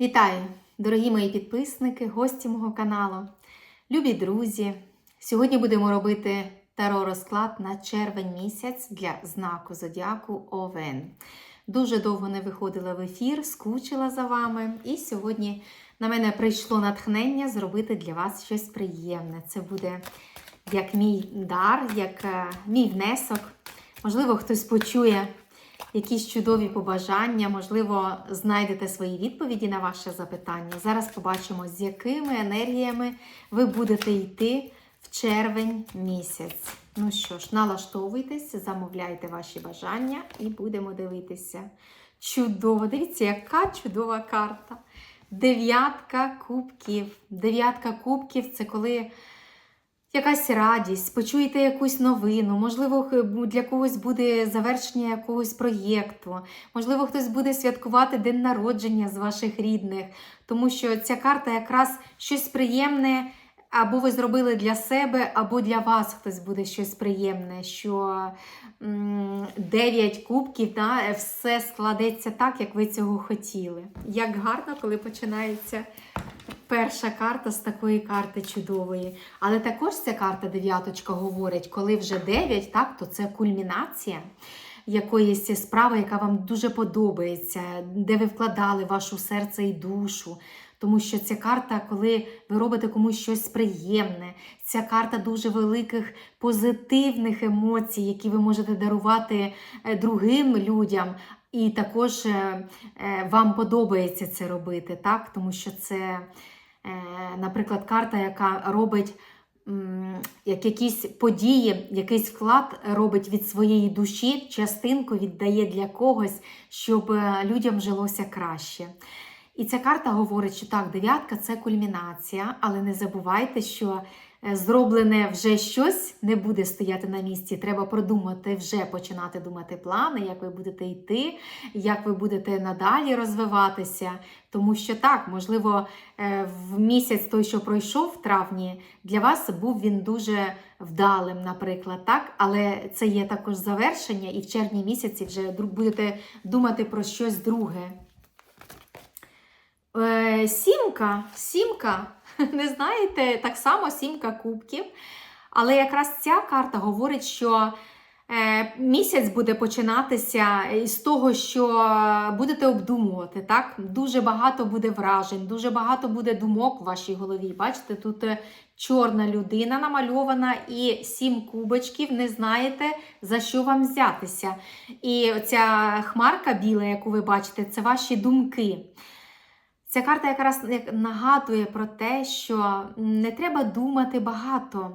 Вітаю, дорогі мої підписники, гості мого каналу, любі друзі. Сьогодні будемо робити таро розклад на червень місяць для знаку зодіаку Овен. Дуже довго не виходила в ефір, скучила за вами. І сьогодні на мене прийшло натхнення зробити для вас щось приємне. Це буде як мій дар, як е, мій внесок. Можливо, хтось почує якісь чудові побажання, можливо, знайдете свої відповіді на ваше запитання. Зараз побачимо, з якими енергіями ви будете йти в червень місяць. Ну що ж, налаштовуйтесь, замовляйте ваші бажання і будемо дивитися. Чудово! Дивіться, яка чудова карта. Дев'ятка кубків. Дев'ятка кубків це коли якась радість, почуєте якусь новину, можливо, для когось буде завершення якогось проєкту, можливо, хтось буде святкувати день народження з ваших рідних, тому що ця карта якраз щось приємне. Або ви зробили для себе, або для вас хтось буде щось приємне, що 9 кубків, да, все складеться так, як ви цього хотіли. Як гарно, коли починається перша карта з такої карти чудової. Але також ця карта дев'яточка говорить, коли вже 9, так, то це кульмінація якоїсь справи, яка вам дуже подобається, де ви вкладали вашу серце і душу. Тому що ця карта, коли ви робите комусь щось приємне, ця карта дуже великих позитивних емоцій, які ви можете дарувати е, другим людям. І також е, е, вам подобається це робити, так? тому що це, наприклад, карта, яка робить як якісь події, якийсь вклад робить від своєї душі, частинку віддає для когось, щоб людям жилося краще. І ця карта говорить, що так, дев'ятка це кульмінація, але не забувайте, що е, зроблене вже щось не буде стояти на місці. Треба продумати, вже починати думати плани, як ви будете йти, як ви будете надалі розвиватися. Тому що так, можливо, е, в місяць той, що пройшов в травні, для вас був він дуже вдалим, наприклад, так, але це є також завершення, і в червні місяці вже будете думати про щось друге. Е, сімка, сімка, не знаєте, так само сімка кубків. Але якраз ця карта говорить, що е, місяць буде починатися із того, що будете обдумувати. Так? Дуже багато буде вражень, дуже багато буде думок в вашій голові. Бачите, тут е, чорна людина намальована і сім кубочків, не знаєте, за що вам взятися. І ця хмарка біла, яку ви бачите, це ваші думки. Ця карта якраз нагадує про те, що не треба думати багато,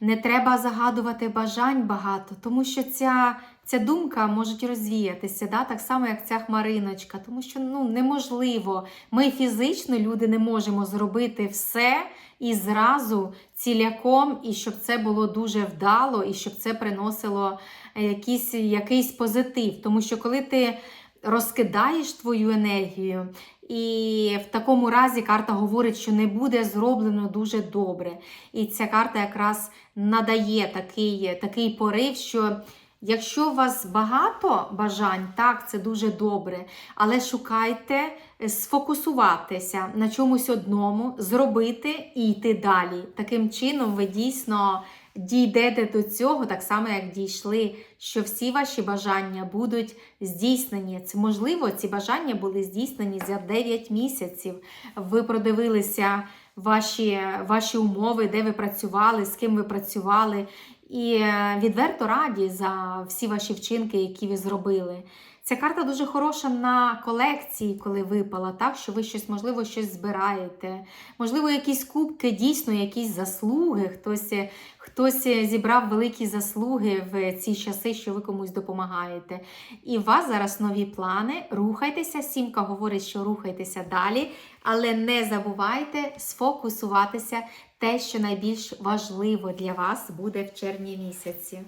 не треба загадувати бажань багато, тому що ця, ця думка може розвіятися, да? так само, як ця хмариночка, тому що ну, неможливо. Ми фізично, люди, не можемо зробити все і зразу ціляком, і щоб це було дуже вдало, і щоб це приносило е, якийсь, якийсь позитив. Тому що коли ти розкидаєш твою енергію, і в такому разі карта говорить, що не буде зроблено дуже добре. І ця карта якраз надає такий, такий порив, що якщо у вас багато бажань, так, це дуже добре, але шукайте е, сфокусуватися на чомусь одному, зробити і йти далі. Таким чином, ви дійсно дійдете до цього, так само, як дійшли, що всі ваші бажання будуть здійснені. Це можливо, ці бажання були здійснені за 9 місяців. Ви продивилися ваші, ваші умови, де ви працювали, з ким ви працювали. І е, відверто раді за всі ваші вчинки, які ви зробили. Ця карта дуже хороша на колекції, коли випала, так що ви щось, можливо, щось збираєте. Можливо, якісь кубки, дійсно, якісь заслуги. Хтось, е, хтось е, зібрав великі заслуги в ці часи, що ви комусь допомагаєте. І у вас зараз нові плани. Рухайтеся. Сімка говорить, що рухайтеся далі, але не забувайте сфокусуватися те, що найбільш важливо для вас буде в червні місяці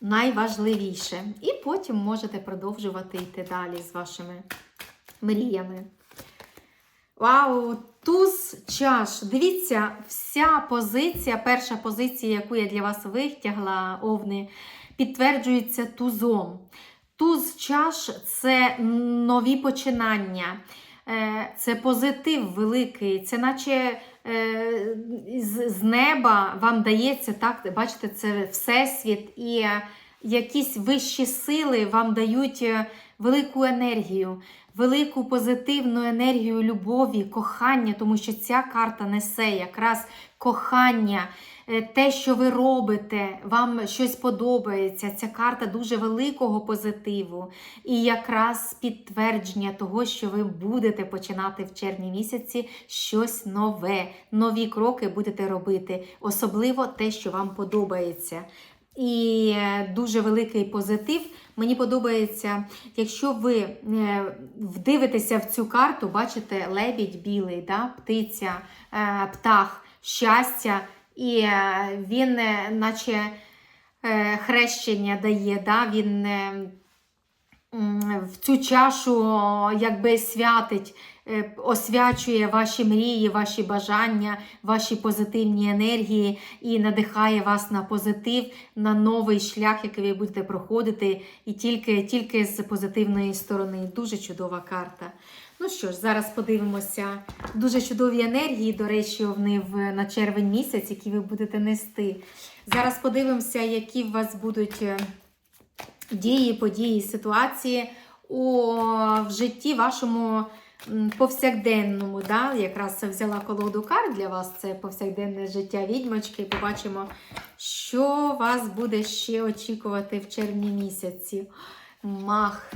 найважливіше. І потім можете продовжувати йти далі з вашими мріями. Вау! Туз чаш. Дивіться, вся позиція, перша позиція, яку я для вас витягла, овни, підтверджується тузом. Туз чаш це нові починання. е, це позитив великий, це наче е, з, неба вам дається так, бачите, це всесвіт і якісь вищі сили вам дають е, велику енергію, велику позитивну енергію любові, кохання, тому що ця карта несе якраз кохання. е, Те, що ви робите, вам щось подобається. Ця карта дуже великого позитиву і якраз підтвердження того, що ви будете починати в червні місяці щось нове, нові кроки будете робити, особливо те, що вам подобається. І е, дуже великий позитив. Мені подобається, якщо ви е, вдивитеся в цю карту, бачите лебідь білий, да? птиця, е, птах, щастя, і він, наче хрещення дає, да? він в цю чашу якби святить, освячує ваші мрії, ваші бажання, ваші позитивні енергії і надихає вас на позитив, на новий шлях, який ви будете проходити, і тільки, тільки з позитивної сторони. Дуже чудова карта. Ну що ж, зараз подивимося. Дуже чудові енергії, до речі, вони в, на червень місяць, які ви будете нести. Зараз подивимося, які у вас будуть е, дії, події, ситуації у в житті вашому повсякденному. Да? Якраз взяла колоду карт для вас, це повсякденне життя відьмочки. Побачимо, що вас буде ще очікувати в червні місяці. Мах.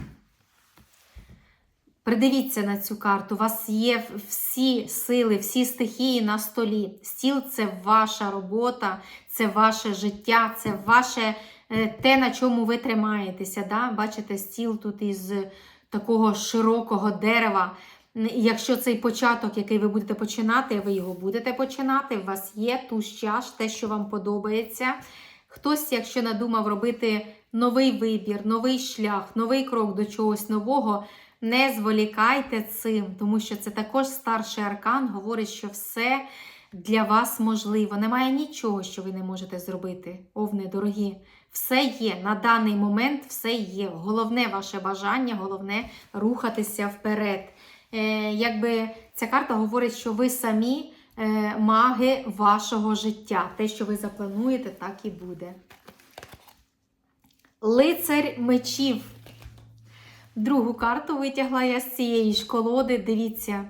Придивіться на цю карту. У вас є всі сили, всі стихії на столі. Стіл це ваша робота, це ваше життя, це ваше е, те, на чому ви тримаєтеся. Да? Бачите, стіл тут із такого широкого дерева. Якщо цей початок, який ви будете починати, ви його будете починати, у вас є туз чаш, те, що вам подобається. Хтось, якщо надумав робити новий вибір, новий шлях, новий крок до чогось нового, не зволікайте цим, тому що це також старший аркан говорить, що все для вас можливо. Немає нічого, що ви не можете зробити. Овни, дорогі. Все є на даний момент, все є. Головне ваше бажання, головне рухатися вперед. Е, якби ця карта говорить, що ви самі е, маги вашого життя. Те, що ви заплануєте, так і буде. Лицар мечів. Другу карту витягла я з цієї ж колоди. Дивіться,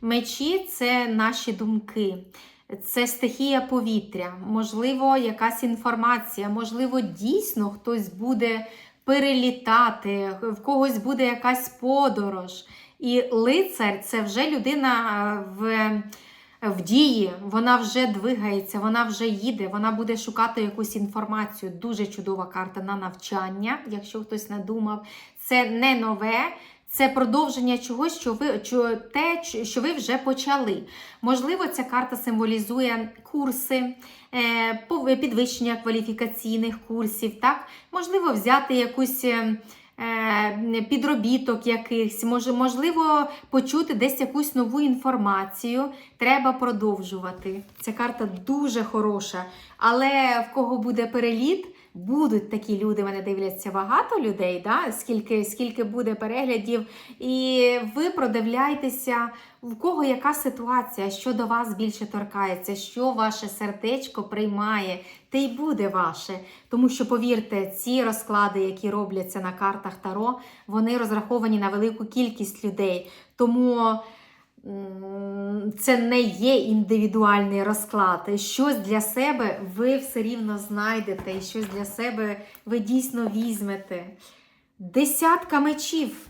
мечі це наші думки, це стихія повітря, можливо, якась інформація, можливо, дійсно хтось буде перелітати, в когось буде якась подорож. І лицар це вже людина е, в. В дії вона вже двигається, вона вже їде, вона буде шукати якусь інформацію. Дуже чудова карта на навчання, якщо хтось надумав. Це не нове, це продовження чогось, що ви що, те, що ви вже почали. Можливо, ця карта символізує курси, е, підвищення кваліфікаційних курсів. так? Можливо, взяти якусь. Е, Підробіток якихось, можливо, почути десь якусь нову інформацію. Треба продовжувати. Ця карта дуже хороша. Але в кого буде переліт, будуть такі люди, мене дивляться багато людей, да? скільки, скільки буде переглядів, і ви продивляйтеся, в кого яка ситуація, що до вас більше торкається, що ваше сердечко приймає, те й буде ваше. Тому що, повірте, ці розклади, які робляться на картах Таро, вони розраховані на велику кількість людей. Тому. Це не є індивідуальний розклад. Щось для себе ви все рівно знайдете, і щось для себе ви дійсно візьмете. Десятка мечів.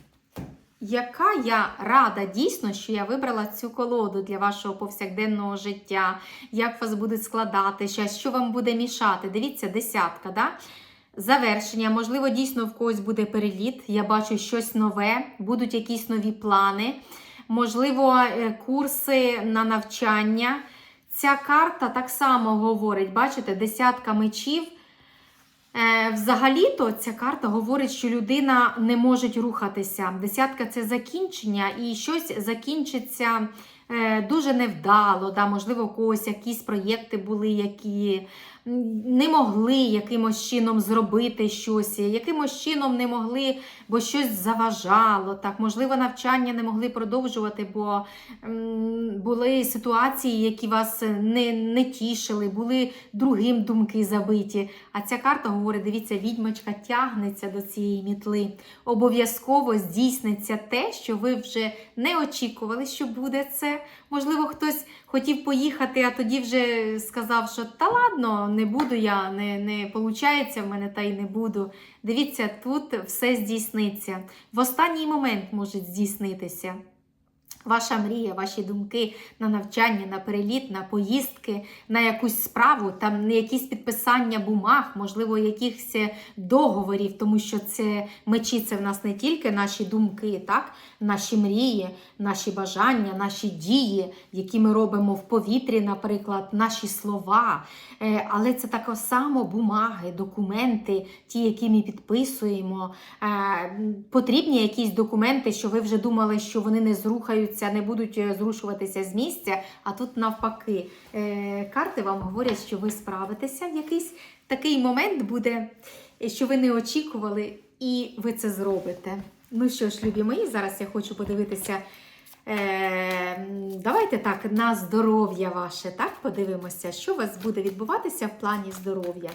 Яка я рада дійсно, що я вибрала цю колоду для вашого повсякденного життя, як вас будуть складатися, що вам буде мішати. Дивіться, десятка, да? Завершення, можливо, дійсно в когось буде переліт. Я бачу щось нове, будуть якісь нові плани можливо, е, курси на навчання. Ця карта так само говорить, бачите, десятка мечів. Е, Взагалі-то ця карта говорить, що людина не може рухатися. Десятка це закінчення, і щось закінчиться е, дуже невдало, да, можливо, у когось якісь проєкти були, які не могли якимось чином зробити щось, якимось чином не могли, бо щось заважало. Так, можливо, навчання не могли продовжувати, бо були ситуації, які вас не, не тішили, були другим думки забиті. А ця карта говорить: дивіться, відьмочка тягнеться до цієї мітли. Обов'язково здійсниться те, що ви вже не очікували, що буде це. Можливо, хтось хотів поїхати, а тоді вже сказав, що та ладно, не буду я, не, не получається в мене та й не буду. Дивіться, тут все здійсниться. В останній момент може здійснитися. Ваша мрія, ваші думки на навчання, на переліт, на поїздки, на якусь справу, там не якісь підписання бумаг, можливо, якихось договорів, тому що це мечі це в нас не тільки наші думки, так? наші мрії, наші бажання, наші дії, які ми робимо в повітрі, наприклад, наші слова. Е, Але це так само бумаги, документи, ті, які ми підписуємо. Е, Потрібні якісь документи, що ви вже думали, що вони не зрухаються, не будуть е, зрушуватися з місця, а тут навпаки. Е, Карти вам говорять, що ви справитеся в якийсь такий момент буде, що ви не очікували, і ви це зробите. Ну що ж, любі мої, зараз я хочу подивитися. Е, давайте так, на здоров'я ваше, так, подивимося, що у вас буде відбуватися в плані здоров'я.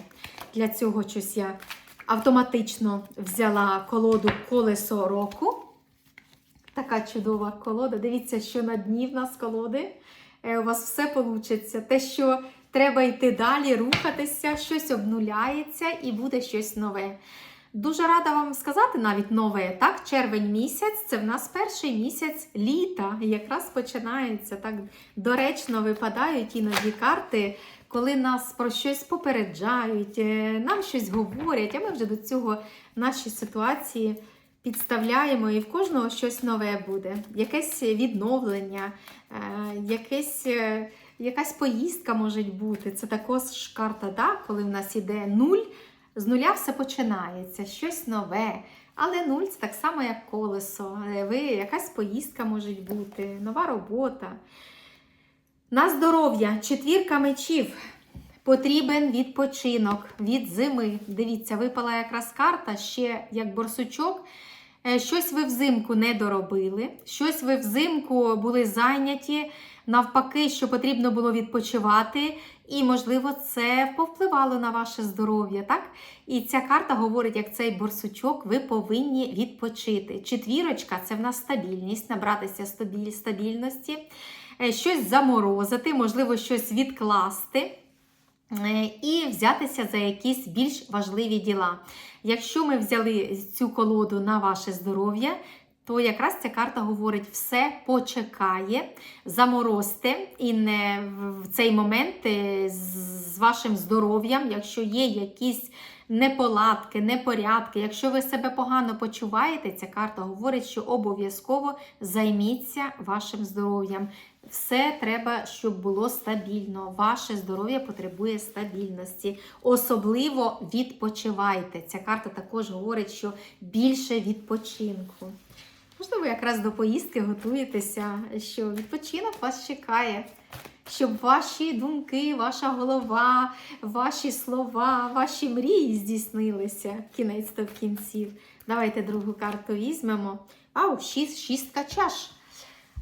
Для цього щось я автоматично взяла колоду колесо року. Така чудова колода. Дивіться, що на дні в нас колоди. Е, У вас все вийде. Те, що треба йти далі, рухатися, щось обнуляється і буде щось нове. Дуже рада вам сказати навіть нове. Так, червень місяць це в нас перший місяць літа. Якраз починається так доречно випадають іноді карти, коли нас про щось попереджають, е, нам щось говорять, а ми вже до цього наші ситуації підставляємо, і в кожного щось нове буде. Якесь відновлення, е, якесь. е, Якась поїздка може бути. Це також карта, да? коли в нас іде нуль. З нуля все починається, щось нове. Але нуль це так само, як колесо. Е, Ви, якась поїздка може бути, нова робота. На здоров'я, четвірка мечів. Потрібен відпочинок від зими. Дивіться, випала якраз карта ще як борсучок. Е, Щось ви взимку не доробили, щось ви взимку були зайняті, навпаки, що потрібно було відпочивати, і, можливо, це повпливало на ваше здоров'я. так? І ця карта говорить, як цей борсучок, ви повинні відпочити. Четвірочка це в нас стабільність, набратися стабіль- стабільності, е, щось заморозити, можливо, щось відкласти. Е, І взятися за якісь більш важливі діла. Якщо ми взяли цю колоду на ваше здоров'я, то якраз ця карта говорить, все почекає, заморозьте, і не в цей момент е, з- з вашим здоров'ям, якщо є якісь неполадки, непорядки, якщо ви себе погано почуваєте, ця карта говорить, що обов'язково займіться вашим здоров'ям. Все треба, щоб було стабільно. Ваше здоров'я потребує стабільності. Особливо відпочивайте. Ця карта також говорить, що більше відпочинку. Можливо, якраз до поїздки готуєтеся, що відпочинок вас чекає, щоб ваші думки, ваша голова, ваші слова, ваші мрії здійснилися кінець в кінців. Давайте другу карту візьмемо. Ау, шість, шістка чаш.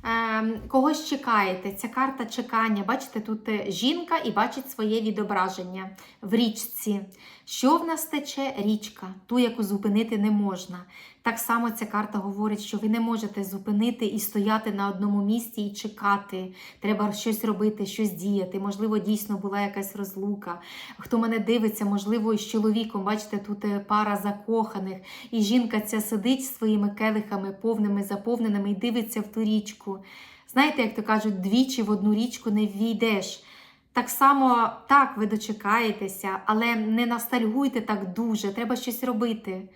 Ем, когось чекаєте. Ця карта чекання. Бачите, тут е, жінка і бачить своє відображення в річці. Що в нас тече? Річка, ту, яку зупинити не можна. Так само ця карта говорить, що ви не можете зупинити і стояти на одному місці і чекати. Треба щось робити, щось діяти. Можливо, дійсно була якась розлука. Хто мене дивиться, можливо, із чоловіком, бачите, тут е, пара закоханих, і жінка ця сидить своїми келихами повними, заповненими і дивиться в ту річку. Знаєте, як то кажуть, двічі в одну річку не ввійдеш. Так само, так, ви дочекаєтеся, але не ностальгуйте так дуже, треба щось робити.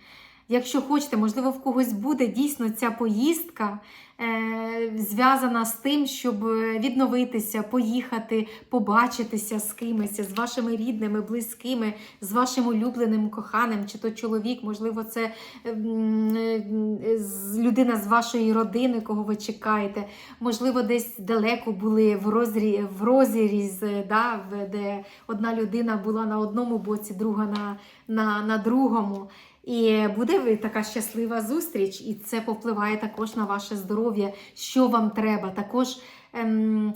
Якщо хочете, можливо, в когось буде дійсно ця поїздка е, зв'язана з тим, щоб відновитися, поїхати, побачитися з кимось, з вашими рідними, близькими, з вашим улюбленим коханим, чи то чоловік, можливо, це м, е, людина з вашої родини, кого ви чекаєте. Можливо, десь далеко були в, розрі, в розріз, е, да, де одна людина була на одному боці, друга на, на, на другому. І буде ви така щаслива зустріч, і це повпливає також на ваше здоров'я, що вам треба. Також ем,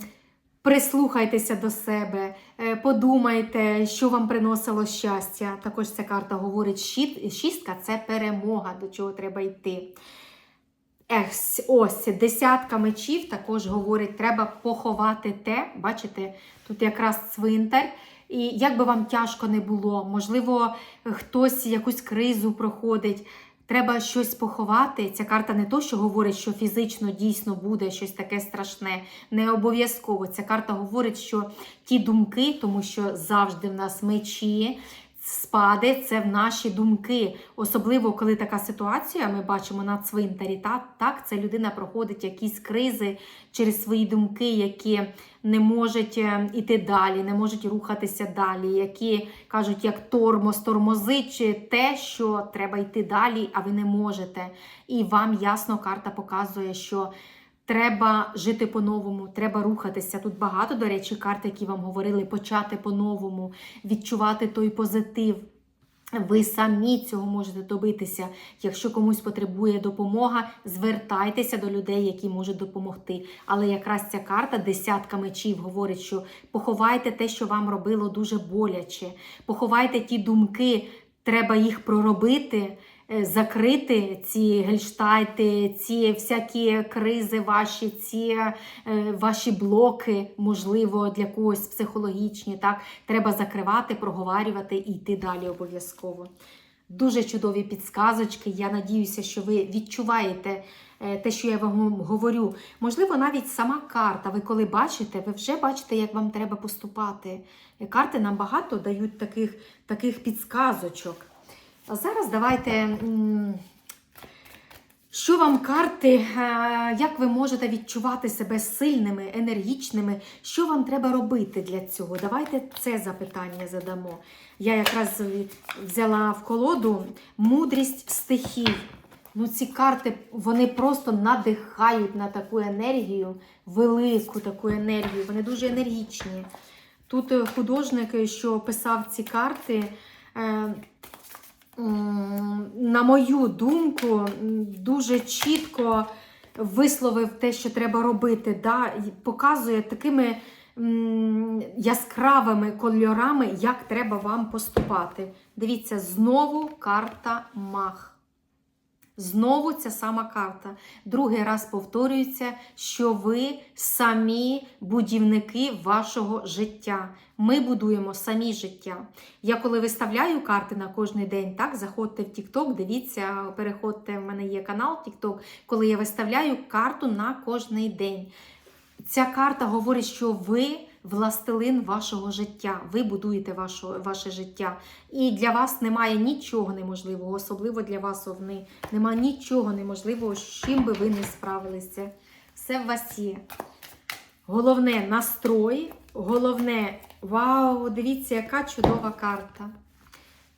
прислухайтеся до себе, е, подумайте, що вам приносило щастя. Також ця карта говорить, шістка це перемога, до чого треба йти. Ес, ось десятка мечів також говорить, треба поховати те. Бачите, тут якраз цвинтар. І як би вам тяжко не було, можливо, хтось якусь кризу проходить. Треба щось поховати. Ця карта не то, що говорить, що фізично дійсно буде щось таке страшне, не обов'язково. Ця карта говорить, що ті думки, тому що завжди в нас мечі, спади це в наші думки. Особливо, коли така ситуація, ми бачимо на цвинтарі. Так, так, це людина проходить якісь кризи через свої думки, які не можуть е, іти далі, не можуть рухатися далі, які кажуть, як тормоз, тормозить те, що треба йти далі, а ви не можете. І вам ясно карта показує, що. Треба жити по-новому, треба рухатися. Тут багато, до речі, карт, які вам говорили, почати по-новому, відчувати той позитив. Ви самі цього можете добитися. Якщо комусь потребує допомога, звертайтеся до людей, які можуть допомогти. Але якраз ця карта десятка мечів говорить, що поховайте те, що вам робило дуже боляче. Поховайте ті думки, треба їх проробити. Е, Закрити ці гельштайти, ці всякі кризи, ваші, ці е, ваші блоки, можливо, для когось психологічні. Так, треба закривати, проговарювати і йти далі обов'язково. Дуже чудові підсказочки. Я надіюся, що ви відчуваєте е, те, що я вам говорю. Можливо, навіть сама карта. Ви коли бачите, ви вже бачите, як вам треба поступати. Карти нам багато дають таких, таких підсказочок. А зараз давайте. Що вам карти, е, як ви можете відчувати себе сильними, енергічними? Що вам треба робити для цього? Давайте це запитання задамо. Я якраз взяла в колоду мудрість стихій. Ну, ці карти вони просто надихають на таку енергію, велику таку енергію. Вони дуже енергічні. Тут е, художник, що писав ці карти, е, на мою думку, дуже чітко висловив те, що треба робити. Да? Показує такими яскравими кольорами, як треба вам поступати. Дивіться, знову карта Мах. Знову ця сама карта. Другий раз повторюється, що ви самі будівники вашого життя. Ми будуємо самі життя. Я коли виставляю карти на кожний день, так, заходьте в TikTok, дивіться, переходьте, в мене є канал TikTok, коли я виставляю карту на кожний день. Ця карта говорить, що ви властелин вашого життя, ви будуєте ваше, ваше життя. І для вас немає нічого неможливого, особливо для вас, овни. Немає нічого неможливого, з чим би ви не справилися. Все в вас є. Головне настрой, головне, вау, дивіться, яка чудова карта.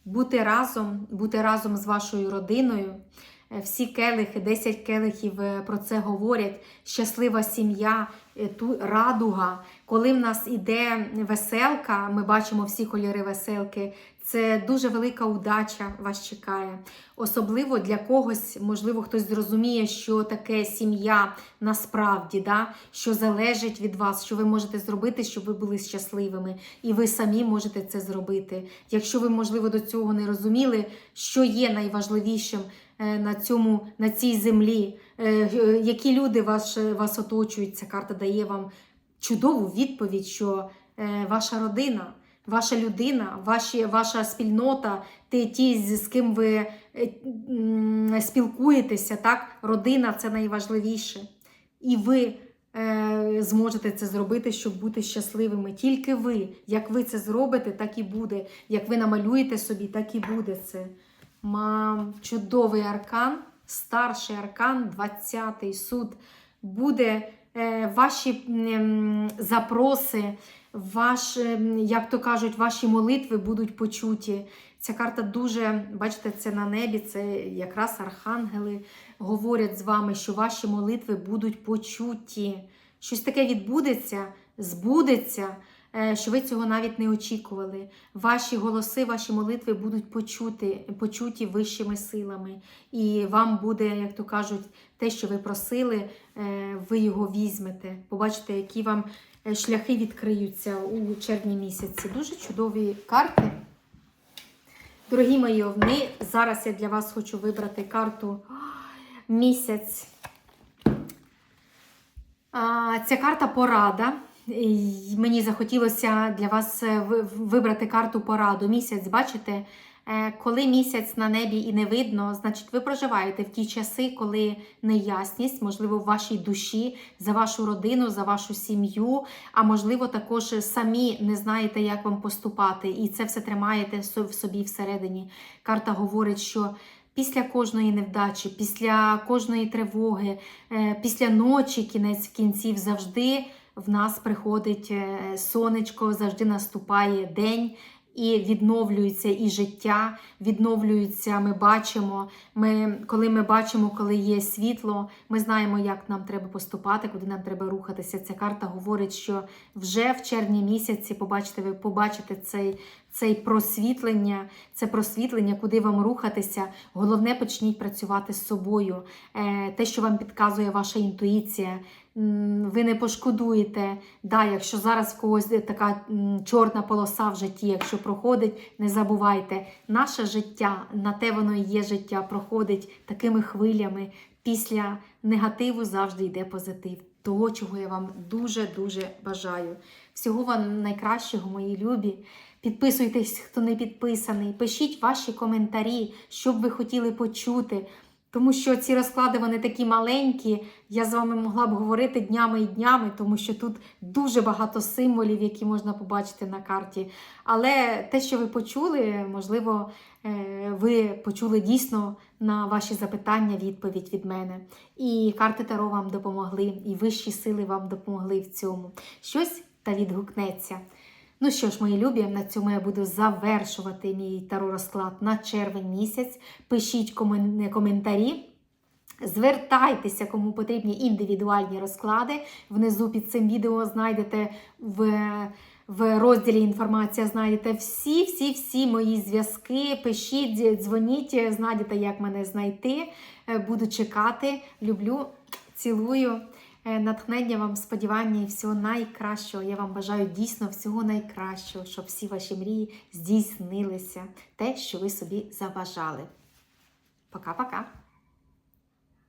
Бути разом, бути разом з вашою родиною. Е, Всі келихи, 10 келихів е, про це говорять. Щаслива сім'я, е, радуга. Коли в нас іде веселка, ми бачимо всі кольори веселки. Це дуже велика удача вас чекає. Особливо для когось, можливо, хтось зрозуміє, що таке сім'я насправді, да? що залежить від вас, що ви можете зробити, щоб ви були щасливими, і ви самі можете це зробити. Якщо ви, можливо, до цього не розуміли, що є найважливішим на цьому, на цій землі, е, е, які люди вас, вас оточують, ця карта дає вам чудову відповідь, що е, ваша родина. Ваша людина, ваші, ваша спільнота, ті, ті, з ким ви е, спілкуєтеся, так? родина це найважливіше. І ви е, зможете це зробити, щоб бути щасливими. Тільки ви. Як ви це зробите, так і буде. Як ви намалюєте собі, так і буде це. Мам, чудовий аркан, старший аркан, 20-й суд. Буде е, ваші м, запроси, ваш, м, як то кажуть, ваші молитви будуть почуті. Ця карта дуже, бачите, це на небі, це якраз архангели говорять з вами, що ваші молитви будуть почуті. Щось таке відбудеться, збудеться, е, що ви цього навіть не очікували. Ваші голоси, ваші молитви будуть почути, почуті вищими силами. І вам буде, як то кажуть, те, що ви просили, е, ви його візьмете. Побачите, які вам е, шляхи відкриються у червні місяці. Дуже чудові карти. Дорогі мої овни, зараз я для вас хочу вибрати карту місяць. Ця карта порада. Мені захотілося для вас е, вибрати карту пораду. Місяць, бачите, е, коли місяць на небі і не видно, значить ви проживаєте в ті часи, коли неясність, можливо, в вашій душі, за вашу родину, за вашу сім'ю, а можливо, також самі не знаєте, як вам поступати, і це все тримаєте в собі всередині. Карта говорить, що після кожної невдачі, після кожної тривоги, е, після ночі, кінець кінців, завжди в нас приходить е, сонечко, завжди наступає день. І відновлюється і життя, відновлюється, ми бачимо. Ми, коли ми бачимо, коли є світло, ми знаємо, як нам треба поступати, куди нам треба рухатися. Ця карта говорить, що вже в червні місяці побачите, ви побачите цей, цей просвітлення, це просвітлення, куди вам рухатися. Головне, почніть працювати з собою. Е, те, що вам підказує ваша інтуїція. Ви не пошкодуєте. Да, якщо зараз в когось така чорна полоса в житті, якщо проходить, не забувайте, наше життя, на те воно і є життя, проходить такими хвилями. Після негативу завжди йде позитив. Того, чого я вам дуже-дуже бажаю. Всього вам найкращого, мої любі. Підписуйтесь, хто не підписаний. Пишіть ваші коментарі, що б ви хотіли почути. Тому що ці розклади вони такі маленькі. Я з вами могла б говорити днями і днями, тому що тут дуже багато символів, які можна побачити на карті. Але те, що ви почули, можливо, е, ви почули дійсно на ваші запитання відповідь від мене. І карти Таро вам допомогли, і вищі сили вам допомогли в цьому. Щось та відгукнеться. Ну що ж, мої любі, на цьому я буду завершувати мій таро розклад на червень місяць. Пишіть комен- коментарі. Звертайтеся, кому потрібні індивідуальні розклади. Внизу під цим відео знайдете в, в розділі інформація, знайдете всі-всі-всі мої зв'язки. Пишіть, дзвоніть, знайдете, як мене знайти. Е, Буду чекати. Люблю, цілую. Е, Натхнення вам, сподівання і всього найкращого. Я вам бажаю дійсно всього найкращого, щоб всі ваші мрії здійснилися. Те, що ви собі забажали. Пока-пока.